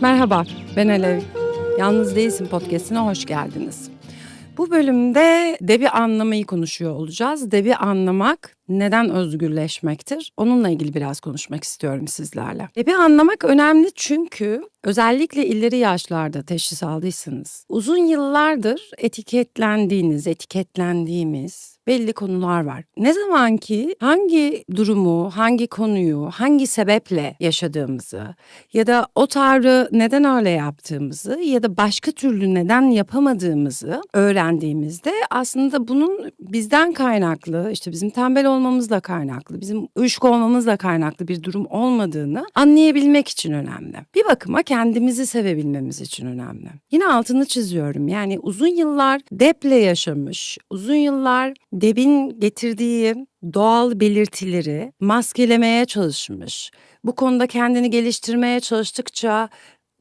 Merhaba, ben Alev. Yalnız Değilsin podcastine hoş geldiniz. Bu bölümde debi anlamayı konuşuyor olacağız. Debi anlamak neden özgürleşmektir? Onunla ilgili biraz konuşmak istiyorum sizlerle. Debi anlamak önemli çünkü özellikle ileri yaşlarda teşhis aldıysanız uzun yıllardır etiketlendiğiniz, etiketlendiğimiz belli konular var. Ne zaman ki hangi durumu, hangi konuyu, hangi sebeple yaşadığımızı ya da o tavrı neden öyle yaptığımızı ya da başka türlü neden yapamadığımızı öğrendiğimizde aslında bunun bizden kaynaklı, işte bizim tembel olmamızla kaynaklı, bizim uyuşuk olmamızla kaynaklı bir durum olmadığını anlayabilmek için önemli. Bir bakıma kendimizi sevebilmemiz için önemli. Yine altını çiziyorum. Yani uzun yıllar deple yaşamış, uzun yıllar debin getirdiği doğal belirtileri maskelemeye çalışmış. Bu konuda kendini geliştirmeye çalıştıkça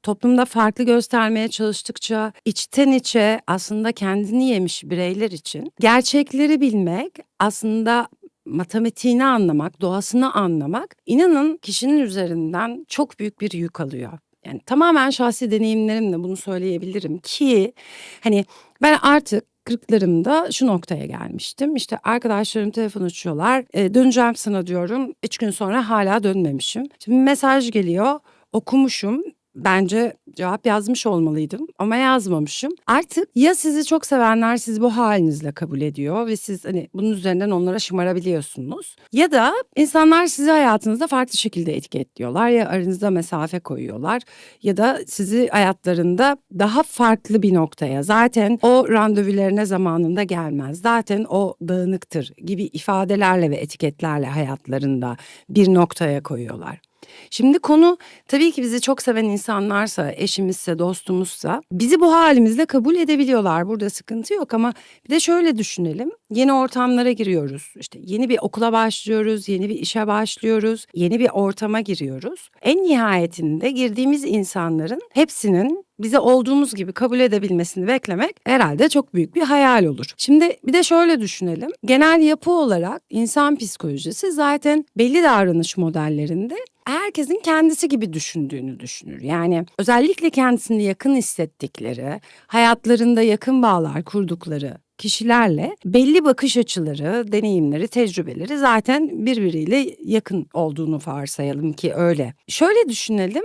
toplumda farklı göstermeye çalıştıkça içten içe aslında kendini yemiş bireyler için gerçekleri bilmek aslında matematiğini anlamak, doğasını anlamak inanın kişinin üzerinden çok büyük bir yük alıyor. Yani tamamen şahsi deneyimlerimle bunu söyleyebilirim ki hani ben artık kırklarımda şu noktaya gelmiştim. İşte arkadaşlarım telefon açıyorlar. E, döneceğim sana diyorum. Üç gün sonra hala dönmemişim. Şimdi mesaj geliyor. Okumuşum bence cevap yazmış olmalıydım ama yazmamışım. Artık ya sizi çok sevenler sizi bu halinizle kabul ediyor ve siz hani bunun üzerinden onlara şımarabiliyorsunuz. Ya da insanlar sizi hayatınızda farklı şekilde etiketliyorlar ya aranızda mesafe koyuyorlar ya da sizi hayatlarında daha farklı bir noktaya zaten o randevularına zamanında gelmez. Zaten o dağınıktır gibi ifadelerle ve etiketlerle hayatlarında bir noktaya koyuyorlar. Şimdi konu tabii ki bizi çok seven insanlarsa, eşimizse, dostumuzsa bizi bu halimizde kabul edebiliyorlar. Burada sıkıntı yok ama bir de şöyle düşünelim. Yeni ortamlara giriyoruz. İşte yeni bir okula başlıyoruz, yeni bir işe başlıyoruz, yeni bir ortama giriyoruz. En nihayetinde girdiğimiz insanların hepsinin bize olduğumuz gibi kabul edebilmesini beklemek herhalde çok büyük bir hayal olur. Şimdi bir de şöyle düşünelim. Genel yapı olarak insan psikolojisi zaten belli davranış modellerinde herkesin kendisi gibi düşündüğünü düşünür. Yani özellikle kendisini yakın hissettikleri, hayatlarında yakın bağlar kurdukları kişilerle belli bakış açıları, deneyimleri, tecrübeleri zaten birbiriyle yakın olduğunu varsayalım ki öyle. Şöyle düşünelim.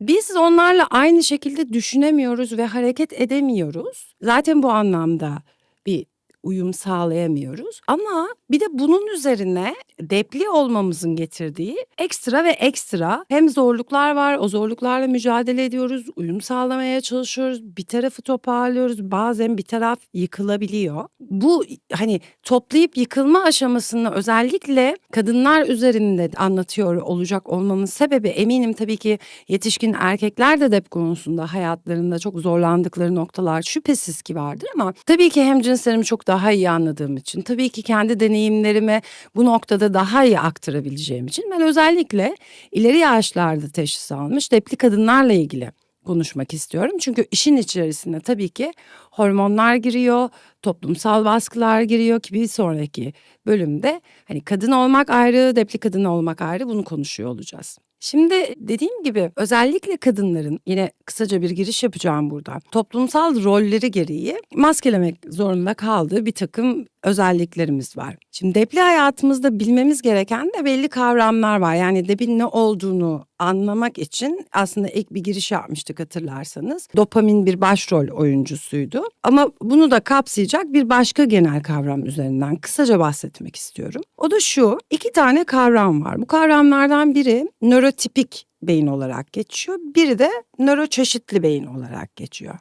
Biz onlarla aynı şekilde düşünemiyoruz ve hareket edemiyoruz. Zaten bu anlamda bir uyum sağlayamıyoruz. Ama bir de bunun üzerine depli olmamızın getirdiği ekstra ve ekstra hem zorluklar var. O zorluklarla mücadele ediyoruz, uyum sağlamaya çalışıyoruz. Bir tarafı toparlıyoruz. Bazen bir taraf yıkılabiliyor. Bu hani toplayıp yıkılma aşamasını özellikle kadınlar üzerinde anlatıyor olacak olmamın sebebi eminim tabii ki yetişkin erkekler de dep konusunda hayatlarında çok zorlandıkları noktalar şüphesiz ki vardır ama tabii ki hem cinslerimi çok daha iyi anladığım için tabii ki kendi deneyimlerime bu noktada daha iyi aktarabileceğim için ben özellikle ileri yaşlarda teşhis almış depli kadınlarla ilgili konuşmak istiyorum. Çünkü işin içerisinde tabii ki hormonlar giriyor, toplumsal baskılar giriyor ki bir sonraki bölümde hani kadın olmak ayrı, depli kadın olmak ayrı bunu konuşuyor olacağız. Şimdi dediğim gibi özellikle kadınların yine kısaca bir giriş yapacağım burada. Toplumsal rolleri gereği maskelemek zorunda kaldığı bir takım özelliklerimiz var. Şimdi depli hayatımızda bilmemiz gereken de belli kavramlar var. Yani debin ne olduğunu anlamak için aslında ek bir giriş yapmıştık hatırlarsanız. Dopamin bir başrol oyuncusuydu. Ama bunu da kapsayacak bir başka genel kavram üzerinden kısaca bahsetmek istiyorum. O da şu, iki tane kavram var. Bu kavramlardan biri nörotipik beyin olarak geçiyor. Biri de nöroçeşitli beyin olarak geçiyor.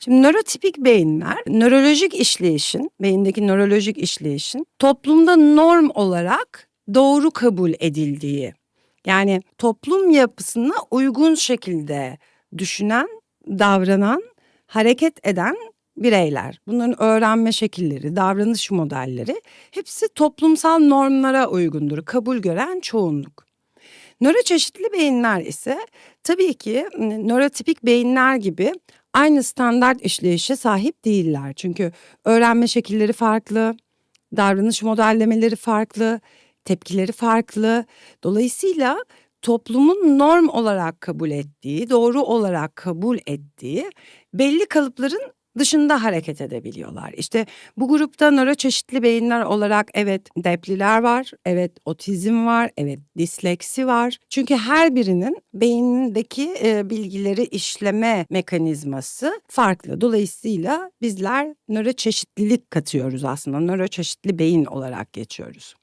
Şimdi nörotipik beyinler nörolojik işleyişin, beyindeki nörolojik işleyişin toplumda norm olarak doğru kabul edildiği yani toplum yapısına uygun şekilde düşünen, davranan, hareket eden bireyler. Bunların öğrenme şekilleri, davranış modelleri hepsi toplumsal normlara uygundur. Kabul gören çoğunluk. Nöroçeşitli beyinler ise tabii ki nörotipik beyinler gibi aynı standart işleyişe sahip değiller. Çünkü öğrenme şekilleri farklı, davranış modellemeleri farklı, tepkileri farklı. Dolayısıyla toplumun norm olarak kabul ettiği, doğru olarak kabul ettiği belli kalıpların dışında hareket edebiliyorlar. İşte bu grupta nöroçeşitli beyinler olarak evet depliler var, evet otizm var, evet disleksi var. Çünkü her birinin beynindeki e, bilgileri işleme mekanizması farklı. Dolayısıyla bizler nöroçeşitlilik katıyoruz aslında. Nöroçeşitli beyin olarak geçiyoruz.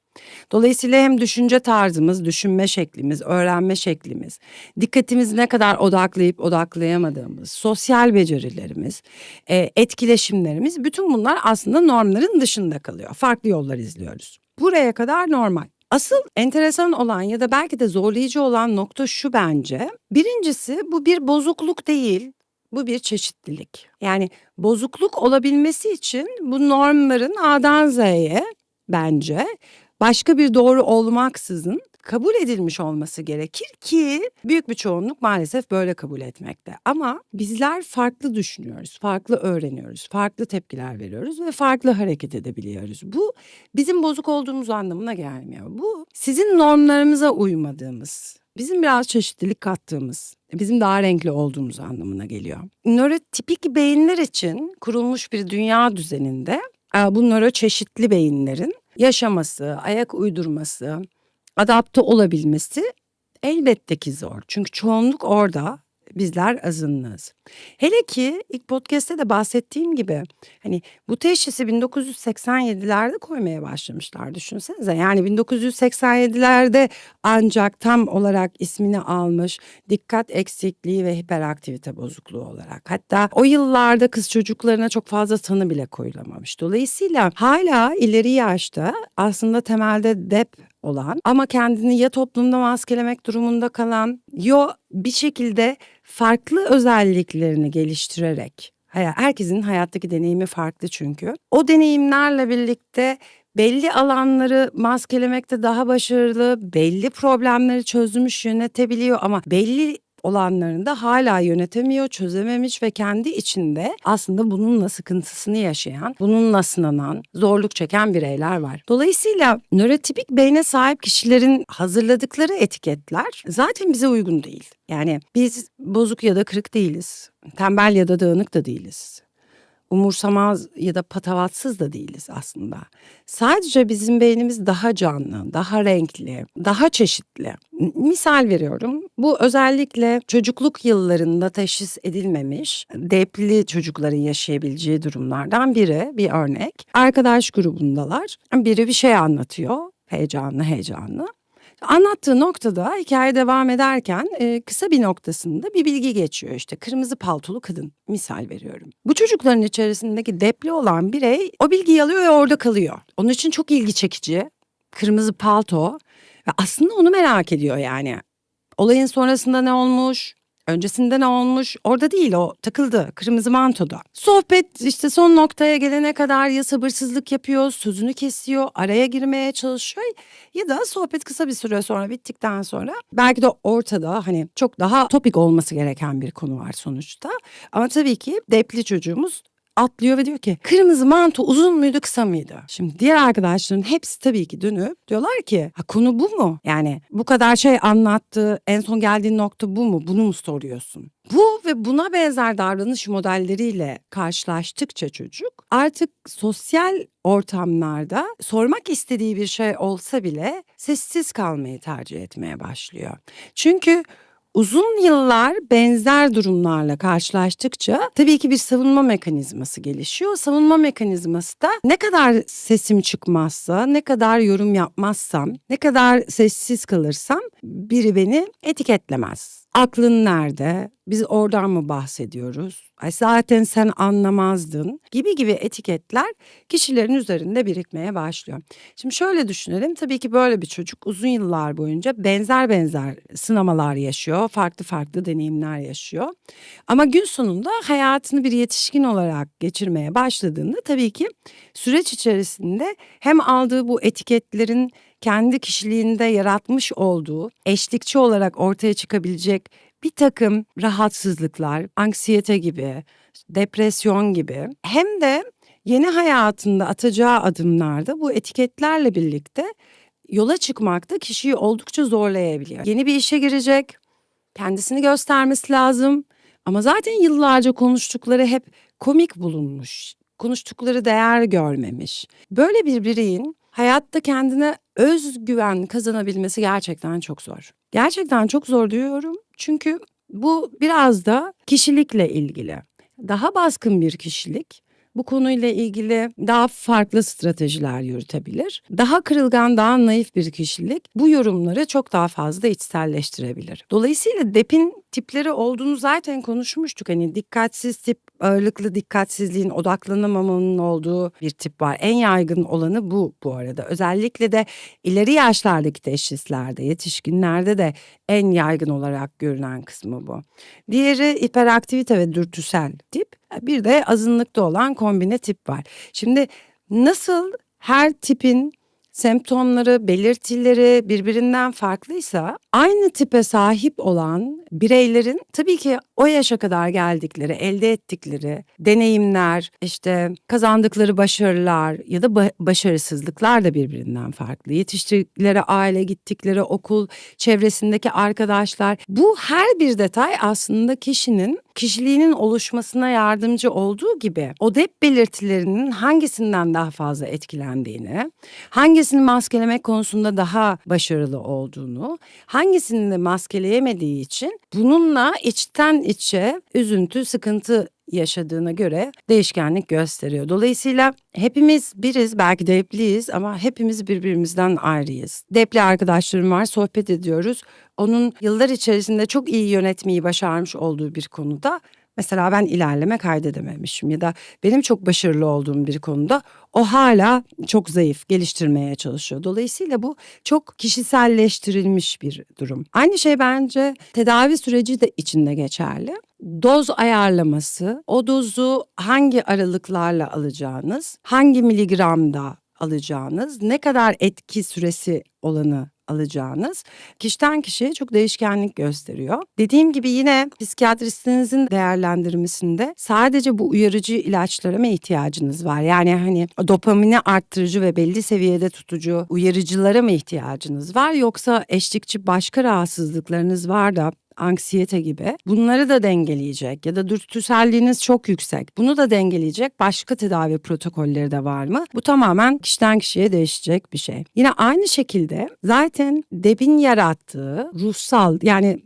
Dolayısıyla hem düşünce tarzımız, düşünme şeklimiz, öğrenme şeklimiz, dikkatimizi ne kadar odaklayıp odaklayamadığımız, sosyal becerilerimiz, e, etkileşimlerimiz bütün bunlar aslında normların dışında kalıyor. Farklı yollar izliyoruz. Buraya kadar normal. Asıl enteresan olan ya da belki de zorlayıcı olan nokta şu bence. Birincisi bu bir bozukluk değil. Bu bir çeşitlilik. Yani bozukluk olabilmesi için bu normların A'dan Z'ye bence başka bir doğru olmaksızın kabul edilmiş olması gerekir ki büyük bir çoğunluk maalesef böyle kabul etmekte. Ama bizler farklı düşünüyoruz, farklı öğreniyoruz, farklı tepkiler veriyoruz ve farklı hareket edebiliyoruz. Bu bizim bozuk olduğumuz anlamına gelmiyor. Bu sizin normlarımıza uymadığımız, bizim biraz çeşitlilik kattığımız, bizim daha renkli olduğumuz anlamına geliyor. Nörotipik beyinler için kurulmuş bir dünya düzeninde bu nöroçeşitli beyinlerin yaşaması, ayak uydurması, adapte olabilmesi elbette ki zor. Çünkü çoğunluk orada bizler azınlığız. Hele ki ilk podcast'te de bahsettiğim gibi hani bu teşhisi 1987'lerde koymaya başlamışlar düşünsenize. Yani 1987'lerde ancak tam olarak ismini almış dikkat eksikliği ve hiperaktivite bozukluğu olarak. Hatta o yıllarda kız çocuklarına çok fazla tanı bile koyulamamış. Dolayısıyla hala ileri yaşta aslında temelde dep olan ama kendini ya toplumda maskelemek durumunda kalan yo bir şekilde farklı özelliklerini geliştirerek herkesin hayattaki deneyimi farklı çünkü. O deneyimlerle birlikte belli alanları maskelemekte daha başarılı, belli problemleri çözmüş, yönetebiliyor ama belli olanlarını da hala yönetemiyor, çözememiş ve kendi içinde aslında bununla sıkıntısını yaşayan, bununla sınanan, zorluk çeken bireyler var. Dolayısıyla nörotipik beyne sahip kişilerin hazırladıkları etiketler zaten bize uygun değil. Yani biz bozuk ya da kırık değiliz. Tembel ya da dağınık da değiliz umursamaz ya da patavatsız da değiliz aslında. Sadece bizim beynimiz daha canlı, daha renkli, daha çeşitli. Misal veriyorum. Bu özellikle çocukluk yıllarında teşhis edilmemiş depli çocukların yaşayabileceği durumlardan biri, bir örnek. Arkadaş grubundalar. Biri bir şey anlatıyor. Heyecanlı heyecanlı. Anlattığı noktada hikaye devam ederken e, kısa bir noktasında bir bilgi geçiyor işte kırmızı paltolu kadın misal veriyorum. Bu çocukların içerisindeki depli olan birey o bilgiyi alıyor ve orada kalıyor. Onun için çok ilgi çekici kırmızı palto ve aslında onu merak ediyor yani. Olayın sonrasında ne olmuş? Öncesinde ne olmuş? Orada değil o takıldı kırmızı mantoda. Sohbet işte son noktaya gelene kadar ya sabırsızlık yapıyor, sözünü kesiyor, araya girmeye çalışıyor ya da sohbet kısa bir süre sonra bittikten sonra belki de ortada hani çok daha topik olması gereken bir konu var sonuçta. Ama tabii ki depli çocuğumuz atlıyor ve diyor ki kırmızı manto uzun muydu kısa mıydı? Şimdi diğer arkadaşların hepsi tabii ki dönüp diyorlar ki ha, konu bu mu? Yani bu kadar şey anlattı en son geldiğin nokta bu mu? Bunu mu soruyorsun? Bu ve buna benzer davranış modelleriyle karşılaştıkça çocuk artık sosyal ortamlarda sormak istediği bir şey olsa bile sessiz kalmayı tercih etmeye başlıyor. Çünkü Uzun yıllar benzer durumlarla karşılaştıkça tabii ki bir savunma mekanizması gelişiyor. Savunma mekanizması da ne kadar sesim çıkmazsa, ne kadar yorum yapmazsam, ne kadar sessiz kalırsam biri beni etiketlemez. Aklın nerede? Biz oradan mı bahsediyoruz? Ay zaten sen anlamazdın gibi gibi etiketler kişilerin üzerinde birikmeye başlıyor. Şimdi şöyle düşünelim. Tabii ki böyle bir çocuk uzun yıllar boyunca benzer benzer sınamalar yaşıyor. Farklı farklı deneyimler yaşıyor. Ama gün sonunda hayatını bir yetişkin olarak geçirmeye başladığında tabii ki süreç içerisinde hem aldığı bu etiketlerin kendi kişiliğinde yaratmış olduğu eşlikçi olarak ortaya çıkabilecek bir takım rahatsızlıklar, anksiyete gibi, depresyon gibi hem de yeni hayatında atacağı adımlarda bu etiketlerle birlikte yola çıkmak da kişiyi oldukça zorlayabiliyor. Yeni bir işe girecek, kendisini göstermesi lazım. Ama zaten yıllarca konuştukları hep komik bulunmuş. Konuştukları değer görmemiş. Böyle bir bireyin hayatta kendine özgüven kazanabilmesi gerçekten çok zor. Gerçekten çok zor diyorum. Çünkü bu biraz da kişilikle ilgili. Daha baskın bir kişilik bu konuyla ilgili daha farklı stratejiler yürütebilir. Daha kırılgan, daha naif bir kişilik bu yorumları çok daha fazla içselleştirebilir. Dolayısıyla depin tipleri olduğunu zaten konuşmuştuk. Hani dikkatsiz tip, ağırlıklı dikkatsizliğin, odaklanamamanın olduğu bir tip var. En yaygın olanı bu bu arada. Özellikle de ileri yaşlardaki teşhislerde, yetişkinlerde de en yaygın olarak görünen kısmı bu. Diğeri hiperaktivite ve dürtüsel tip. Bir de azınlıkta olan kombine tip var. Şimdi nasıl her tipin semptomları, belirtileri birbirinden farklıysa aynı tipe sahip olan bireylerin tabii ki o yaşa kadar geldikleri, elde ettikleri deneyimler, işte kazandıkları başarılar ya da ba- başarısızlıklar da birbirinden farklı. Yetiştirdikleri aile, gittikleri okul, çevresindeki arkadaşlar. Bu her bir detay aslında kişinin kişiliğinin oluşmasına yardımcı olduğu gibi o dep belirtilerinin hangisinden daha fazla etkilendiğini, hangisini maskelemek konusunda daha başarılı olduğunu, hangisini de maskeleyemediği için bununla içten içe üzüntü, sıkıntı yaşadığına göre değişkenlik gösteriyor. Dolayısıyla hepimiz biriz, belki de depliyiz ama hepimiz birbirimizden ayrıyız. Depli arkadaşlarım var, sohbet ediyoruz. Onun yıllar içerisinde çok iyi yönetmeyi başarmış olduğu bir konuda Mesela ben ilerleme kaydedememişim ya da benim çok başarılı olduğum bir konuda o hala çok zayıf geliştirmeye çalışıyor. Dolayısıyla bu çok kişiselleştirilmiş bir durum. Aynı şey bence tedavi süreci de içinde geçerli. Doz ayarlaması, o dozu hangi aralıklarla alacağınız, hangi miligramda alacağınız, ne kadar etki süresi olanı alacağınız kişiden kişiye çok değişkenlik gösteriyor. Dediğim gibi yine psikiyatristinizin değerlendirmesinde sadece bu uyarıcı ilaçlara mı ihtiyacınız var? Yani hani dopamini arttırıcı ve belli seviyede tutucu uyarıcılara mı ihtiyacınız var? Yoksa eşlikçi başka rahatsızlıklarınız var da anksiyete gibi bunları da dengeleyecek ya da dürtüselliğiniz çok yüksek. Bunu da dengeleyecek başka tedavi protokolleri de var mı? Bu tamamen kişiden kişiye değişecek bir şey. Yine aynı şekilde zaten DEB'in yarattığı ruhsal yani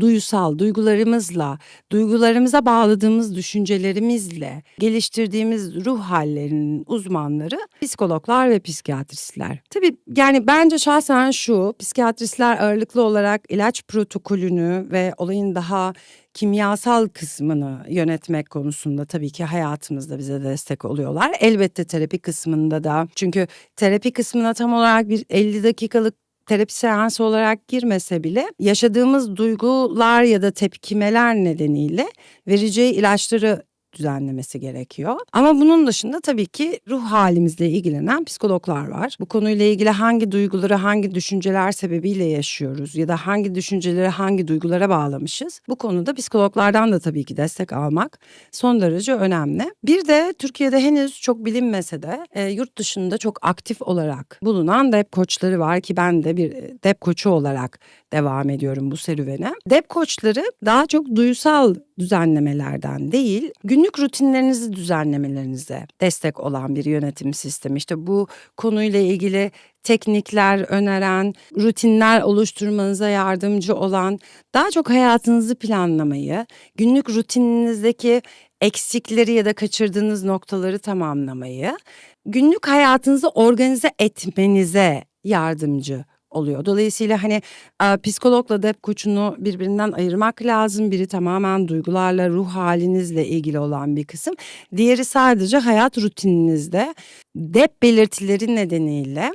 duysal duygularımızla, duygularımıza bağladığımız düşüncelerimizle geliştirdiğimiz ruh hallerinin uzmanları psikologlar ve psikiyatristler. Tabii yani bence şahsen şu psikiyatristler ağırlıklı olarak ilaç protokolünü ve olayın daha kimyasal kısmını yönetmek konusunda tabii ki hayatımızda bize destek oluyorlar. Elbette terapi kısmında da çünkü terapi kısmına tam olarak bir 50 dakikalık terapi seansı olarak girmese bile yaşadığımız duygular ya da tepkimeler nedeniyle vereceği ilaçları düzenlemesi gerekiyor. Ama bunun dışında tabii ki ruh halimizle ilgilenen psikologlar var. Bu konuyla ilgili hangi duyguları hangi düşünceler sebebiyle yaşıyoruz ya da hangi düşünceleri hangi duygulara bağlamışız? Bu konuda psikologlardan da tabii ki destek almak son derece önemli. Bir de Türkiye'de henüz çok bilinmese de e, yurt dışında çok aktif olarak bulunan dep koçları var ki ben de bir e, dep koçu olarak devam ediyorum bu serüvene. Dep koçları daha çok duysal düzenlemelerden değil, günlük rutinlerinizi düzenlemelerinize destek olan bir yönetim sistemi. İşte bu konuyla ilgili teknikler öneren, rutinler oluşturmanıza yardımcı olan, daha çok hayatınızı planlamayı, günlük rutininizdeki eksikleri ya da kaçırdığınız noktaları tamamlamayı, günlük hayatınızı organize etmenize yardımcı oluyor. Dolayısıyla hani psikologla dep koçunu birbirinden ayırmak lazım. Biri tamamen duygularla, ruh halinizle ilgili olan bir kısım. Diğeri sadece hayat rutininizde dep belirtileri nedeniyle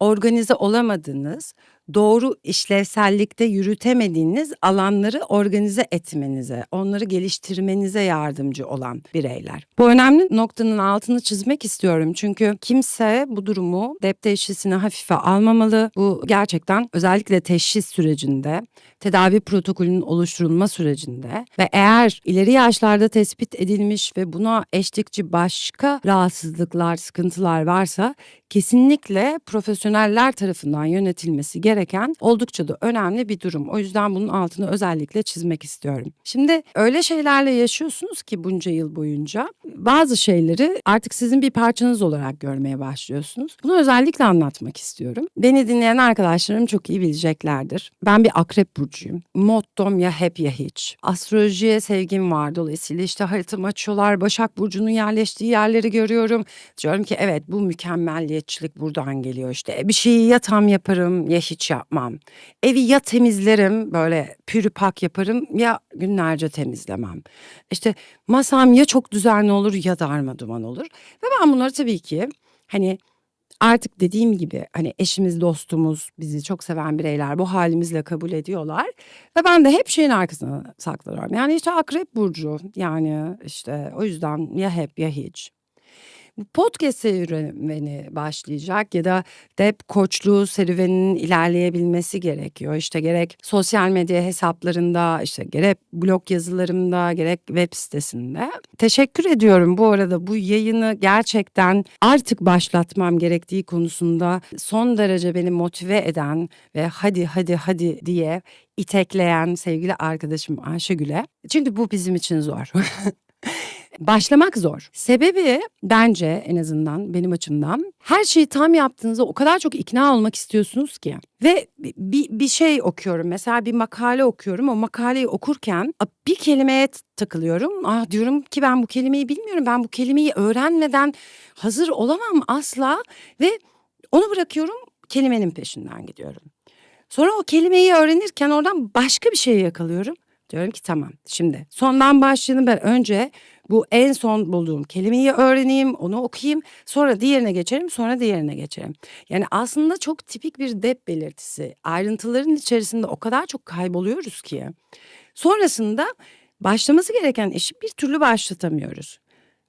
organize olamadığınız, doğru işlevsellikte yürütemediğiniz alanları organize etmenize, onları geliştirmenize yardımcı olan bireyler. Bu önemli noktanın altını çizmek istiyorum. Çünkü kimse bu durumu dep teşhisini hafife almamalı. Bu gerçekten özellikle teşhis sürecinde, tedavi protokolünün oluşturulma sürecinde ve eğer ileri yaşlarda tespit edilmiş ve buna eşlikçi başka rahatsızlıklar, sıkıntılar varsa kesinlikle profesyoneller tarafından yönetilmesi gereken oldukça da önemli bir durum. O yüzden bunun altını özellikle çizmek istiyorum. Şimdi öyle şeylerle yaşıyorsunuz ki bunca yıl boyunca bazı şeyleri artık sizin bir parçanız olarak görmeye başlıyorsunuz. Bunu özellikle anlatmak istiyorum. Beni dinleyen arkadaşlarım çok iyi bileceklerdir. Ben bir akrep burcuyum. Mottom ya hep ya hiç. Astrolojiye sevgim var. Dolayısıyla işte haritamı açıyorlar. Başak Burcu'nun yerleştiği yerleri görüyorum. Diyorum ki evet bu mükemmelliyetçilik buradan geliyor işte. Bir şeyi ya tam yaparım ya hiç yapmam. Evi ya temizlerim böyle pürüpak yaparım ya günlerce temizlemem. İşte masam ya çok düzenli olur ya darma duman olur. Ve ben bunları tabii ki hani artık dediğim gibi hani eşimiz, dostumuz, bizi çok seven bireyler bu halimizle kabul ediyorlar. Ve ben de hep şeyin arkasına saklanıyorum. Yani işte akrep burcu yani işte o yüzden ya hep ya hiç. Podcast serüveni başlayacak ya da dep koçluğu serüveninin ilerleyebilmesi gerekiyor. İşte gerek sosyal medya hesaplarında, işte gerek blog yazılarımda, gerek web sitesinde. Teşekkür ediyorum bu arada bu yayını gerçekten artık başlatmam gerektiği konusunda son derece beni motive eden ve hadi hadi hadi diye itekleyen sevgili arkadaşım Ayşegül'e. Çünkü bu bizim için zor. Başlamak zor. Sebebi bence en azından benim açımdan her şeyi tam yaptığınızda o kadar çok ikna olmak istiyorsunuz ki. Ve bir, bir şey okuyorum mesela bir makale okuyorum o makaleyi okurken bir kelimeye takılıyorum. Ah diyorum ki ben bu kelimeyi bilmiyorum ben bu kelimeyi öğrenmeden hazır olamam asla ve onu bırakıyorum kelimenin peşinden gidiyorum. Sonra o kelimeyi öğrenirken oradan başka bir şey yakalıyorum. Diyorum ki tamam şimdi sondan başlayalım ben önce bu en son bulduğum kelimeyi öğreneyim, onu okuyayım, sonra diğerine geçerim, sonra diğerine geçerim. Yani aslında çok tipik bir dep belirtisi. Ayrıntıların içerisinde o kadar çok kayboluyoruz ki. Sonrasında başlaması gereken işi bir türlü başlatamıyoruz.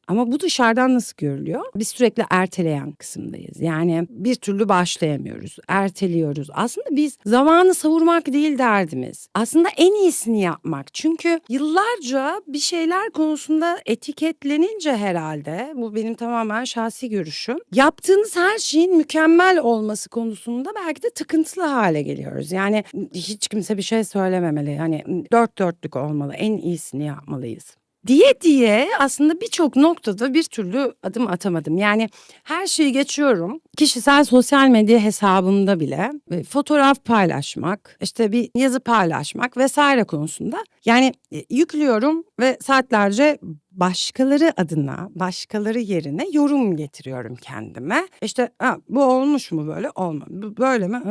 Ama bu dışarıdan nasıl görülüyor? Biz sürekli erteleyen kısımdayız. Yani bir türlü başlayamıyoruz, erteliyoruz. Aslında biz zamanı savurmak değil derdimiz. Aslında en iyisini yapmak. Çünkü yıllarca bir şeyler konusunda etiketlenince herhalde, bu benim tamamen şahsi görüşüm. Yaptığınız her şeyin mükemmel olması konusunda belki de tıkıntılı hale geliyoruz. Yani hiç kimse bir şey söylememeli. Yani dört dörtlük olmalı, en iyisini yapmalıyız diye diye aslında birçok noktada bir türlü adım atamadım. Yani her şeyi geçiyorum. Kişisel sosyal medya hesabımda bile e, fotoğraf paylaşmak, işte bir yazı paylaşmak vesaire konusunda yani e, yüklüyorum ve saatlerce başkaları adına, başkaları yerine yorum getiriyorum kendime. İşte bu olmuş mu böyle? Olmadı. Böyle mi?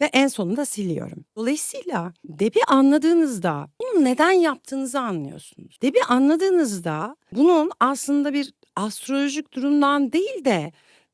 Ve en sonunda siliyorum. Dolayısıyla debi anladığınızda bunu neden yaptığınızı anlıyorsunuz. Debi anladığınızda bunun aslında bir astrolojik durumdan değil de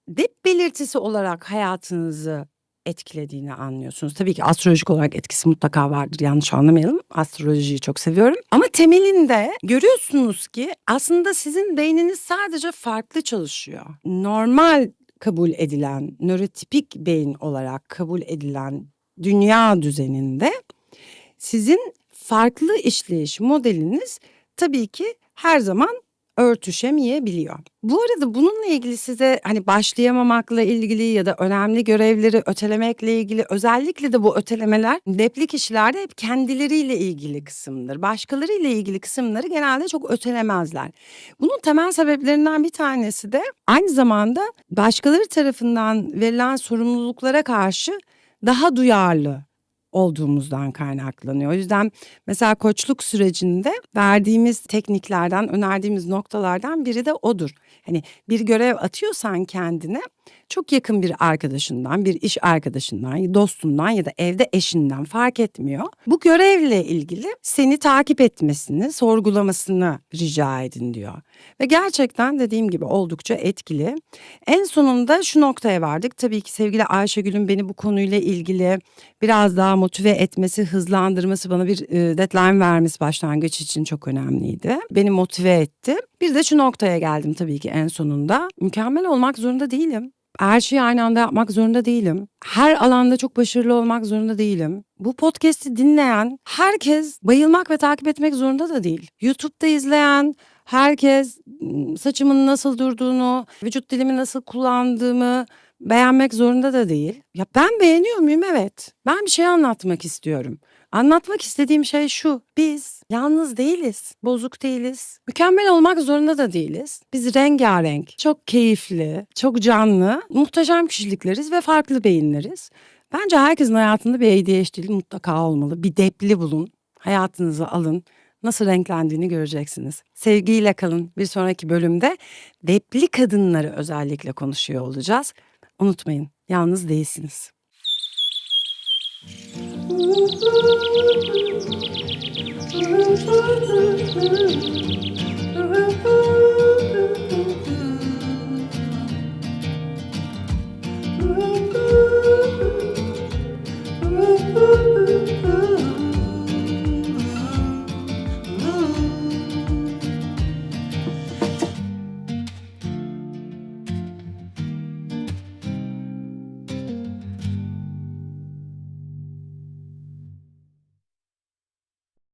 dep belirtisi olarak hayatınızı etkilediğini anlıyorsunuz. Tabii ki astrolojik olarak etkisi mutlaka vardır yanlış anlamayalım. Astrolojiyi çok seviyorum. Ama temelinde görüyorsunuz ki aslında sizin beyniniz sadece farklı çalışıyor. Normal kabul edilen, nörotipik beyin olarak kabul edilen dünya düzeninde sizin farklı işleyiş modeliniz tabii ki her zaman örtüşemeyebiliyor. Bu arada bununla ilgili size hani başlayamamakla ilgili ya da önemli görevleri ötelemekle ilgili özellikle de bu ötelemeler depli kişilerde hep kendileriyle ilgili kısımdır. Başkalarıyla ilgili kısımları genelde çok ötelemezler. Bunun temel sebeplerinden bir tanesi de aynı zamanda başkaları tarafından verilen sorumluluklara karşı daha duyarlı olduğumuzdan kaynaklanıyor. O yüzden mesela koçluk sürecinde verdiğimiz tekniklerden, önerdiğimiz noktalardan biri de odur. Hani bir görev atıyorsan kendine çok yakın bir arkadaşından, bir iş arkadaşından, dostundan ya da evde eşinden fark etmiyor. Bu görevle ilgili seni takip etmesini, sorgulamasını rica edin diyor. Ve gerçekten dediğim gibi oldukça etkili. En sonunda şu noktaya vardık. Tabii ki sevgili Ayşegül'ün beni bu konuyla ilgili biraz daha motive etmesi, hızlandırması, bana bir e, deadline vermesi başlangıç için çok önemliydi. Beni motive etti. Bir de şu noktaya geldim tabii ki en sonunda. Mükemmel olmak zorunda değilim. Her şeyi aynı anda yapmak zorunda değilim. Her alanda çok başarılı olmak zorunda değilim. Bu podcast'i dinleyen herkes bayılmak ve takip etmek zorunda da değil. YouTube'da izleyen herkes ım, saçımın nasıl durduğunu, vücut dilimi nasıl kullandığımı beğenmek zorunda da değil. Ya ben beğeniyor muyum? Evet. Ben bir şey anlatmak istiyorum. Anlatmak istediğim şey şu. Biz yalnız değiliz. Bozuk değiliz. Mükemmel olmak zorunda da değiliz. Biz rengarenk, çok keyifli, çok canlı, muhteşem kişilikleriz ve farklı beyinleriz. Bence herkesin hayatında bir ADHD'li mutlaka olmalı. Bir depli bulun. Hayatınıza alın. Nasıl renklendiğini göreceksiniz. Sevgiyle kalın. Bir sonraki bölümde depli kadınları özellikle konuşuyor olacağız. Unutmayın, yalnız değilsiniz. Ooh.